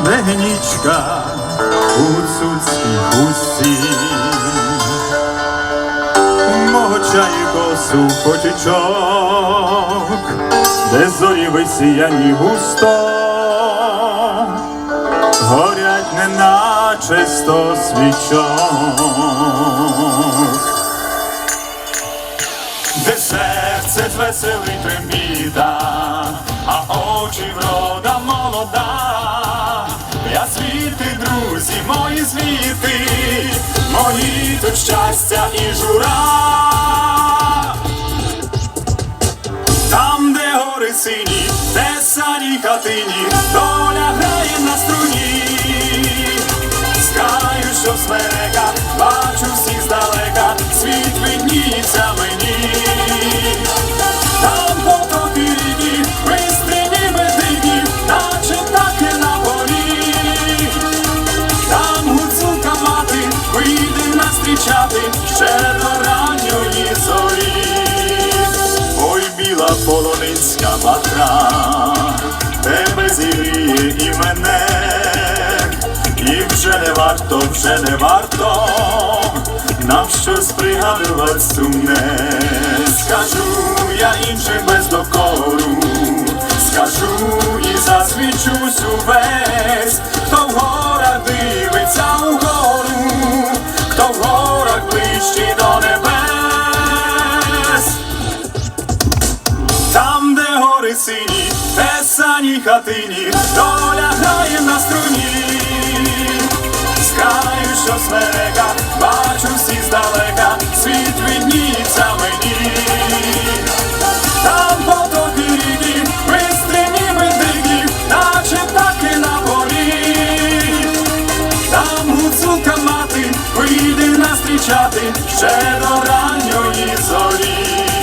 де у цуцькій хусті, мого чаю косу потічок, де зорі висіяні густо, горять неначе сто свічок. Де серце веселий трембіта, мої звіти, мої тут щастя і жура. Там, де гори сині, де сані хатині, доля грає на струні. Ще до ранньої зорі. Ой, біла полонинська матра, тебе зігріє і мене, і вже не варто, вже не варто нам щось пригадувати сумне. Скажу я іншим без докору, скажу і засвічусь увесь, хатині, доля грає на струні. З краю, що смерека, бачу всі здалека, світ видніється мені. Там потоки ріки, бистрині дикі, наче птахи на полі. Там гуцулка мати вийде настрічати ще до ранньої зорі.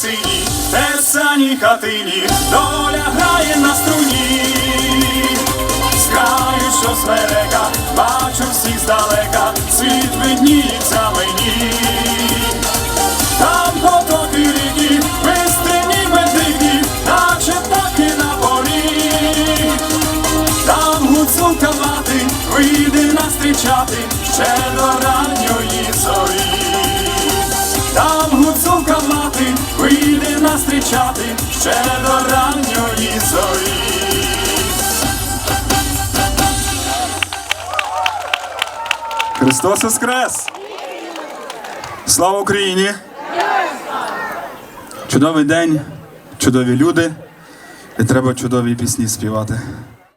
Сині, де хатині, доля грає на струні. З краю, що смерека, бачу всіх здалека, світ видніється мені. Там потоки ріки, бистрині медикі, наче птахи на полі. Там гуцулка мати вийде настрічати ще до ранньої настрічати ще до ранньої зорі. Христос Воскрес! Слава Україні! Чудовий день, чудові люди, і треба чудові пісні співати.